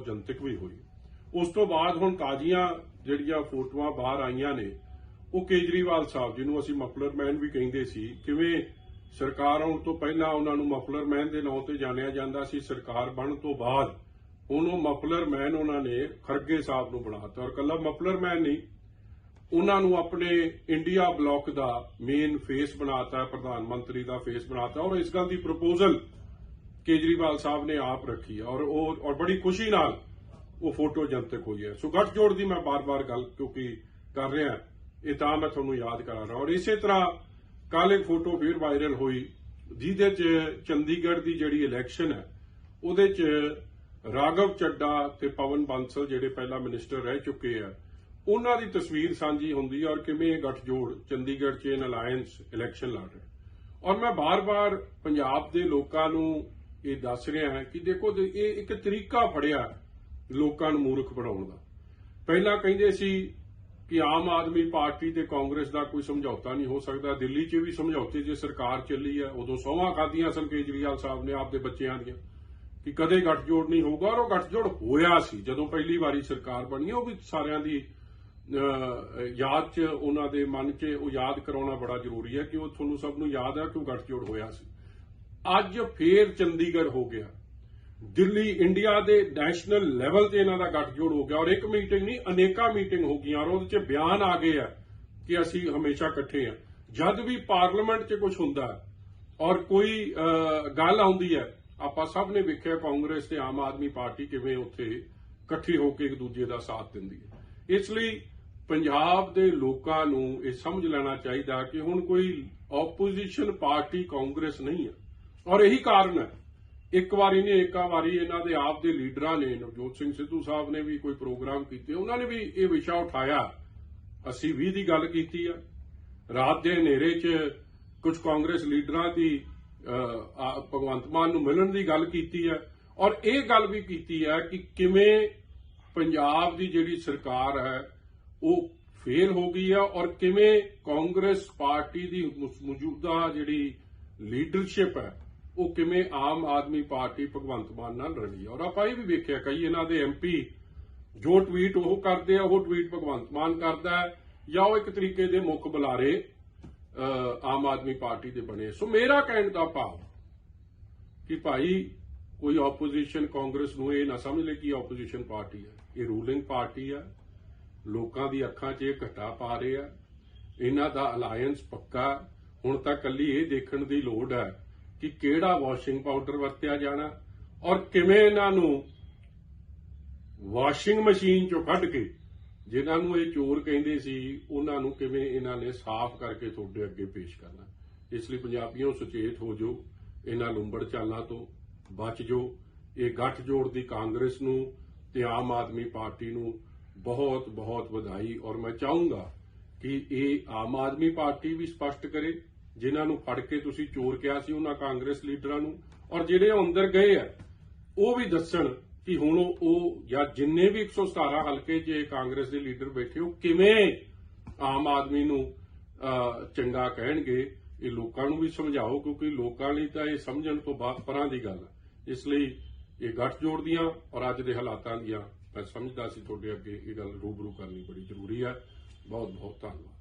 ਬਹੁਤ ਜਨਤਕ ਵੀ ਹੋਈ। ਉਸ ਤੋਂ ਬਾਅਦ ਹੁਣ ਤਾਜ਼ੀਆਂ ਜਿਹੜੀਆਂ ਫੋਟੋਆਂ ਬਾਹਰ ਆਈਆਂ ਨੇ, ਉਹ ਕੇਜਰੀਵਾਲ ਸਾਹਿਬ, ਜਿਹਨੂੰ ਅਸੀਂ ਮਫਲਰ ਮੈਨ ਵੀ ਕਹਿੰਦੇ ਸੀ, ਕਿਵੇਂ ਸਰਕਾਰ ਆਉਣ ਤੋਂ ਪਹਿਲਾਂ ਉਹਨਾਂ ਨੂੰ ਮਫਲਰ ਮੈਨ ਦੇ ਨਾਂ ਤੇ ਜਾਣਿਆ ਜਾਂਦਾ ਸੀ, ਸਰਕਾਰ ਬਣਨ ਤੋਂ ਬਾਅਦ ਹੁਣ ਉਹ ਮਫਲਰ ਮੈਨ ਉਹਨਾਂ ਨੇ ਖਰਗੇ ਸਾਹਿਬ ਨੂੰ ਬਣਾਤਾ। ਔਰ ਕੱਲਾ ਮਫਲਰ ਮੈਨ ਨਹੀਂ, ਉਹਨਾਂ ਨੂੰ ਆਪਣੇ ਇੰਡੀਆ ਬਲੌਕ ਦਾ ਮੇਨ ਫੇਸ ਬਣਾਤਾ, ਪ੍ਰਧਾਨ ਮੰਤਰੀ ਦਾ ਫੇਸ ਬਣਾਤਾ, ਔਰ ਇਸ ਗੱਲ ਦੀ ਪ੍ਰਪੋਜ਼ਲ ਕੇਜਰੀਵਾਲ ਸਾਹਿਬ ਨੇ ਆਪ ਰੱਖੀ ਹੈ ਔਰ ਉਹ ਔਰ ਬੜੀ ਖੁਸ਼ੀ ਨਾਲ ਉਹ ਫੋਟੋ ਜਨਤਕ ਹੋਈ ਹੈ। ਸੋ ਗੱਠਜੋੜ ਦੀ ਮੈਂ ਬਾਰ-ਬਾਰ ਗੱਲ ਕਿਉਂਕਿ ਕਰ ਰਿਹਾ, ਇਹ ਤਾਂ ਮੈਂ ਤੁਹਾਨੂੰ ਯਾਦ ਕਰਾ ਰਿਹਾ। ਔਰ ਇਸੇ ਤਰ੍ਹਾਂ ਕੱਲ ਇੱਕ ਫੋਟੋ ਫਿਰ ਵਾਇਰਲ ਹੋਈ, ਜਿਹਦੇ 'ਚ ਚੰਡੀਗੜ੍ਹ ਦੀ ਜਿਹੜੀ ਇਲੈਕਸ਼ਨ ਹੈ, ਉਹਦੇ 'ਚ ਰਾਘਵ ਚੱਡਾ ਤੇ ਪਵਨ ਬਾਂਸਲ ਜਿਹੜੇ ਪਹਿਲਾਂ ਮਿਨਿਸਟਰ ਰਹਿ ਚੁੱਕੇ ਆ, ਉਹਨਾਂ ਦੀ ਤਸਵੀਰ ਸਾਂਝੀ ਹੁੰਦੀ ਔਰ ਕਿਵੇਂ ਇਹ ਗੱਠਜੋੜ ਚੰਡੀਗੜ੍ਹ 'ਚ ਇਨ ਅਲਾਈਅੰਸ ਇਲੈਕਸ਼ਨ ਲੜ ਰਿਹਾ। ਔਰ ਮੈਂ ਬਾਰ-ਬਾਰ ਪੰਜਾਬ ਦੇ ਲੋਕਾਂ ਨੂੰ ਇਹ ਦੱਸ ਰਿਹਾ ਹਾਂ ਕਿ ਦੇਖੋ ਇਹ ਇੱਕ ਤਰੀਕਾ ਫੜਿਆ ਲੋਕਾਂ ਨੂੰ ਮੂਰਖ ਬਣਾਉਣ ਦਾ। ਪਹਿਲਾਂ ਕਹਿੰਦੇ ਸੀ ਕਿ ਆਮ ਆਦਮੀ ਪਾਰਟੀ ਤੇ ਕਾਂਗਰਸ ਦਾ ਕੋਈ ਸਮਝੌਤਾ ਨਹੀਂ ਹੋ ਸਕਦਾ। ਦਿੱਲੀ 'ਚ ਵੀ ਸਮਝੌਤੇ ਜੇ ਸਰਕਾਰ ਚੱਲੀ ਹੈ, ਉਦੋਂ ਸੋਹਾਂ ਖਾਦੀਆਂ ਸਨ ਕੇਜਰੀਵਾਲ ਸਾਹਿਬ ਨੇ ਆਪਦੇ ਬੱਚਿਆਂ ਦੀਆਂ। ਕਿ ਕਦੇ ਗੱਠਜੋੜ ਨਹੀਂ ਹੋਊਗਾ, ਔਰ ਉਹ ਗੱਠਜੋੜ ਹੋਇਆ ਸੀ। ਜਦੋਂ ਪਹਿਲੀ ਵਾਰੀ ਸਰਕਾਰ ਬਣੀ, ਉਹ ਵੀ ਸਾਰਿਆਂ ਦੀ ਯਾਦ 'ਚ, ਉਹਨਾਂ ਦੇ ਮਨ 'ਚ ਉਹ ਯਾਦ ਕਰਾਉਣਾ ਬੜਾ ਜ਼ਰੂਰੀ ਹੈ ਕਿ ਉਹ ਤੁਹਾਨੂੰ ਸਭ ਨੂੰ ਯਾਦ ਹੈ ਕਿ ਉਹ ਗੱਠਜੋੜ ਹੋਇਆ ਸੀ। ਅੱਜ ਫੇਰ ਚੰਡੀਗੜ੍ਹ ਹੋ ਗਿਆ। ਦਿੱਲੀ, ਇੰਡੀਆ ਦੇ ਨੈਸ਼ਨਲ ਲੈਵਲ ਤੇ ਇਹਨਾਂ ਦਾ ਗੱਠਜੋੜ ਹੋ ਗਿਆ ਔਰ ਇੱਕ ਮੀਟਿੰਗ ਨਹੀਂ, ਅਨੇਕਾਂ ਮੀਟਿੰਗ ਹੋ ਗਈਆਂ ਔਰ ਉਹਦੇ 'ਚ ਬਿਆਨ ਆ ਗਏ ਆ ਕਿ ਅਸੀਂ ਹਮੇਸ਼ਾ ਇਕੱਠੇ ਆ। ਜਦ ਵੀ ਪਾਰਲੀਮੈਂਟ 'ਚ ਕੁਝ ਹੁੰਦਾ ਔਰ ਕੋਈ ਗੱਲ ਆਉਂਦੀ ਹੈ, ਆਪਾਂ ਸਭ ਨੇ ਵੇਖਿਆ ਕਾਂਗਰਸ ਤੇ ਆਮ ਆਦਮੀ ਪਾਰਟੀ ਕਿਵੇਂ ਉੱਥੇ ਇਕੱਠੀ ਹੋ ਕੇ ਇੱਕ ਦੂਜੇ ਦਾ ਸਾਥ ਦਿੰਦੀ ਹੈ। ਇਸ ਲਈ ਪੰਜਾਬ ਦੇ ਲੋਕਾਂ ਨੂੰ ਇਹ ਸਮਝ ਲੈਣਾ ਚਾਹੀਦਾ ਕਿ ਹੁਣ ਕੋਈ ਆਪੋਜੀਸ਼ਨ ਪਾਰਟੀ ਕਾਂਗਰਸ ਨਹੀਂ ਹੈ। ਔਰ ਇਹੀ ਕਾਰਨ ਹੈ। ਇੱਕ ਵਾਰੀ ਨਹੀਂ ਏਕਾ ਵਾਰੀ ਇਹਨਾਂ ਦੇ ਆਪ ਦੇ ਲੀਡਰਾਂ ਨੇ, ਨਵਜੋਤ ਸਿੰਘ ਸਿੱਧੂ ਸਾਹਿਬ ਨੇ ਵੀ ਕੋਈ ਪ੍ਰੋਗਰਾਮ ਕੀਤੇ, ਉਹਨਾਂ ਨੇ ਵੀ ਇਹ ਵਿਸ਼ਾ ਉਠਾਇਆ। ਅਸੀਂ ਵੀ ਦੀ ਗੱਲ ਕੀਤੀ ਆ। ਰਾਤ ਦੇ ਹਨੇਰੇ 'ਚ ਕੁਝ ਕਾਂਗਰਸ ਲੀਡਰਾਂ ਦੀ ਭਗਵੰਤ ਮਾਨ ਨੂੰ ਮਿਲਣ ਦੀ ਗੱਲ ਕੀਤੀ ਹੈ। ਔਰ ਇਹ ਗੱਲ ਵੀ ਕੀਤੀ ਹੈ ਕਿ ਕਿਵੇਂ ਪੰਜਾਬ ਦੀ ਜਿਹੜੀ ਸਰਕਾਰ ਹੈ, ਉਹ ਫੇਲ ਹੋ ਗਈ ਹੈ ਔਰ ਕਿਵੇਂ ਕਾਂਗਰਸ ਪਾਰਟੀ ਦੀ ਮੌਜੂਦਾ ਜਿਹੜੀ ਲੀਡਰਸ਼ਿਪ ਹੈ ਉਹ ਕਿਵੇਂ ਆਮ ਆਦਮੀ ਪਾਰਟੀ ਭਗਵੰਤ ਮਾਨ ਨਾਲ ਰਲੀ ਔਰ ਆਪਾਂ ਇਹ ਵੀ ਵੇਖਿਆ, ਕਈ ਇਹਨਾਂ ਦੇ ਐਮਪੀ ਜੋ ਟਵੀਟ ਉਹ ਕਰਦੇ ਆ, ਉਹ ਟਵੀਟ ਭਗਵੰਤ ਮਾਨ ਕਰਦਾ ਹੈ, ਜਾਂ ਉਹ ਇੱਕ ਤਰੀਕੇ ਦੇ ਮੁੱਖ ਬੁਲਾਰੇ ਆਮ ਆਦਮੀ ਪਾਰਟੀ ਦੇ ਬਣੇ। ਸੋ ਮੇਰਾ ਕਹਿਣ ਦਾ ਭਾਵ ਕਿ ਭਾਈ, ਕੋਈ ਆਪੋਜੀਸ਼ਨ ਕਾਂਗਰਸ ਨੂੰ ਇਹ ਨਾ ਸਮਝ ਲੈ ਕਿ ਆਪੋਜੀਸ਼ਨ ਪਾਰਟੀ ਹੈ। ਇਹ ਰੂਲਿੰਗ ਪਾਰਟੀ ਹੈ। ਲੋਕਾਂ ਦੀ ਅੱਖਾਂ 'ਚ ਇਹ ਘਟਾ ਪਾ ਰਹੇ ਆ। ਇਹਨਾਂ ਦਾ ਅਲਾਈਅੰਸ ਪੱਕਾ ਹੁਣ ਤਾਂ ਕੱਲੀ ਇਹ ਦੇਖਣ ਦੀ ਲੋੜ ਹੈ ਕਿ ਕਿਹੜਾ ਵਾਸ਼ਿੰਗ ਪਾਊਡਰ ਵਰਤਿਆ ਜਾਣਾ ਔਰ ਕਿਵੇਂ ਇਹਨਾਂ ਨੂੰ ਵਾਸ਼ਿੰਗ ਮਸ਼ੀਨ ਚੋਂ ਕੱਢ ਕੇ ਜਿਨ੍ਹਾਂ ਨੂੰ ਇਹ ਚੋਰ ਕਹਿੰਦੇ ਸੀ, ਉਹਨਾਂ ਨੂੰ ਕਿਵੇਂ ਇਹਨਾਂ ਨੇ ਸਾਫ਼ ਕਰਕੇ ਤੁਹਾਡੇ ਅੱਗੇ ਪੇਸ਼ ਕਰਨਾ। ਇਸ ਲਈ ਪੰਜਾਬੀਆਂ ਸੁਚੇਤ ਹੋ ਜਾਓ, ਇਹਨਾਂ ਲੰਬੜ ਚਾਲਾਂ ਤੋਂ ਬਚ ਜੋ ਇਹ ਗੱਠ ਜੋੜ ਦੀ ਕਾਂਗਰਸ ਨੂੰ ਤੇ ਆਮ ਆਦਮੀ ਪਾਰਟੀ ਨੂੰ ਬਹੁਤ ਬਹੁਤ ਵਧਾਈ। ਔਰ ਮੈਂ ਚਾਹੂੰਗਾ ਕਿ ਇਹ ਆਮ ਆਦਮੀ ਪਾਰਟੀ ਵੀ ਸਪਸ਼ਟ ਕਰੇ ਜਿਨ੍ਹਾਂ ਨੂੰ ਫੜ ਕੇ ਤੁਸੀਂ ਚੋਰ ਕਿਹਾ ਸੀ, ਉਹਨਾਂ ਕਾਂਗਰਸ ਲੀਡਰਾਂ ਨੂੰ, ਔਰ ਜਿਹੜੇ ਉਹ ਅੰਦਰ ਗਏ ਆ, ਉਹ ਵੀ ਦੱਸਣ ਕਿ ਹੁਣ ਉਹ- ਜਾਂ ਜਿੰਨੇ ਵੀ 117 ਹਲਕੇ 'ਚ ਕਾਂਗਰਸ ਦੇ ਲੀਡਰ ਬੈਠੇ, ਉਹ ਕਿਵੇਂ ਆਮ ਆਦਮੀ ਨੂੰ ਚੰਗਾ ਕਹਿਣਗੇ, ਇਹ ਲੋਕਾਂ ਨੂੰ ਵੀ ਸਮਝਾਓ, ਕਿਉਂਕਿ ਲੋਕਾਂ ਲਈ ਤਾਂ ਇਹ ਸਮਝਣ ਤੋਂ ਬਾਅਦ ਪਰਾਂ ਦੀ ਗੱਲ ਹੈ ਇਸ ਲਈ ਇਹ ਗੱਠ ਜੋੜਦੀਆਂ ਔਰ ਅੱਜ ਦੇ ਹਾਲਾਤਾਂ ਦੀਆਂ, ਮੈਂ ਸਮਝਦਾ ਸੀ ਤੁਹਾਡੇ ਅੱਗੇ ਇਹ ਗੱਲ ਰੂਬਰੂ ਕਰਨੀ ਬੜੀ ਜ਼ਰੂਰੀ ਹੈ ਬਹੁਤ ਬਹੁਤ ਧੰਨਵਾਦ।